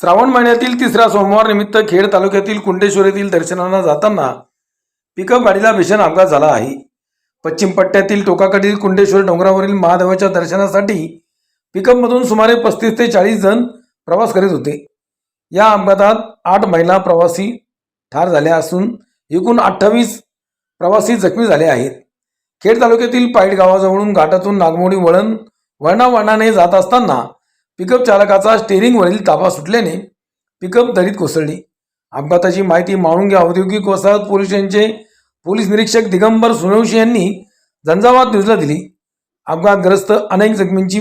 श्रावण महिन्यातील तिसरा सोमवार निमित्त खेड तालुक्यातील कुंडेश्वर येथील दर्शनाला जाताना पिकअप गाडीला भीषण अपघात झाला आहे. पश्चिम पट्ट्यातील टोकाकडील कुंडेश्वर डोंगरावरील महादेवाच्या दर्शनासाठी पिकअपमधून सुमारे पस्तीस ते चाळीस जण प्रवास करीत होते. या अपघातात आठ महिला प्रवासी ठार झाल्या असून एकूण अठ्ठावीस प्रवासी जखमी झाले आहेत. खेड तालुक्यातील पाईट गावाजवळून घाटातून नागमोडी वळण वळणावळणाने जात असताना पिकअप चालकाचा स्टेरिंगवरील ताबा सुटल्याने पिकअप दरीत कोसळली. अपघाताची माहिती माळुंगे औद्योगिक वसाहत पोलीस स्टेशनचे पोलीस निरीक्षक दिगंबर सुनवशी यांनी झंझावात न्यूजला दिली. अपघातग्रस्त अनेक जखमींची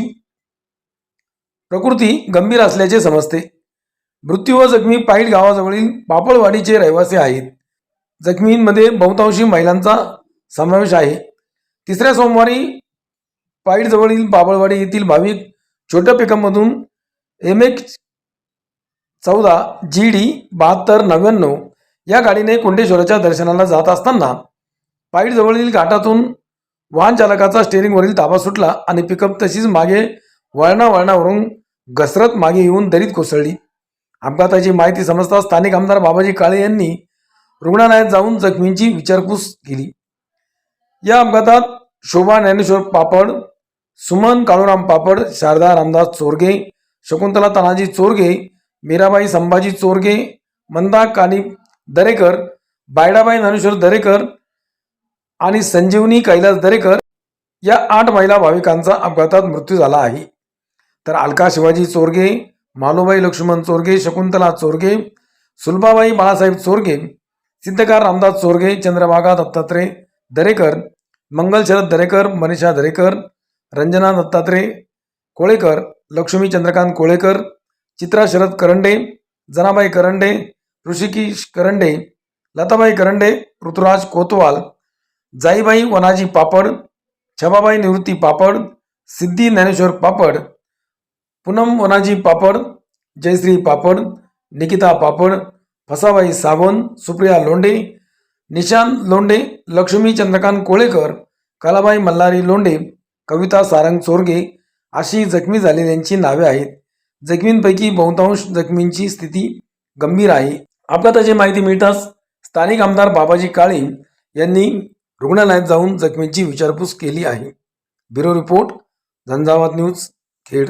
प्रकृती गंभीर असल्याचे समजते. मृत्यू व जखमी पाईट गावाजवळील पापळवाडीचे रहिवासी आहेत. जखमींमध्ये बहुतांशी महिलांचा समावेश आहे. तिसऱ्या सोमवारी पाईटजवळील पापळवाडी येथील भाविक छोट्या पिकअपमधून एम एक चौदा जी डी बहात्तर नव्याण्णव या गाडीने कुंडेश्वराच्या दर्शनाला जात असताना पाईटजवळील घाटातून वाहन चालकाचा स्टेअरिंगवरील ताबा सुटला आणि पिकअप तशीच मागे वळणा वळणावरून घसरत मागे येऊन दरीत कोसळली. अपघाताची माहिती समजता स्थानिक आमदार बाबाजी काळे यांनी रुग्णालयात जाऊन जखमींची विचारपूस केली. या अपघातात शोभा ज्ञानेश्वर पापड सुमन काळूराम पापड शारदा रामदास चोरगे शकुंतला तानाजी चोरगे मीराबाई संभाजी चोरगे मंदा कानी दरेकर बायडाबाई ज्ञानेश्वर दरेकर आणि संजीवनी कैलास दरेकर या आठ महिला भाविकांचा अपघातात मृत्यू झाला आहे. तर अलका शिवाजी चोरगे मालोबाई लक्ष्मण चोरगे शकुंतला चोरगे सुलभाबाई बाळासाहेब चोरगे सिद्धकार रामदास चोरगे चंद्रभागा दत्तात्रय दरेकर मंगल शरद दरेकर मनीषा दरेकर रंजना दत्तात्रय कोळेकर लक्ष्मी चंद्रकांत कोळेकर चित्रा शरद करंडे जनाबाई करंडे ऋषिकेश करंडे लताबाई करंडे ऋतुराज कोतवाल जाईबाई वनाजी पापड छबाबाई निवृत्ती पापड सिद्धी ज्ञानेश्वर पापड पूनम वनाजी पापड जयश्री पापड निकिता पापड फसाबाई सावंत सुप्रिया लोंडे निशांत लोंडे लक्ष्मी चंद्रकांत कोळेकर कलाबाई मल्हारी लोंडे कविता सारंग चोरगे अशी जखमी झालेल्यांची नावे आहेत. जखमींपैकी बहुतांश जखमींची स्थिती गंभीर आहे. अपघाताची माहिती मिळताच स्थानिक आमदार बाबाजी काळे यांनी रुग्णालयात जाऊन जखमींची विचारपूस केली आहे. Bureau report Jhanjhavat news Khed.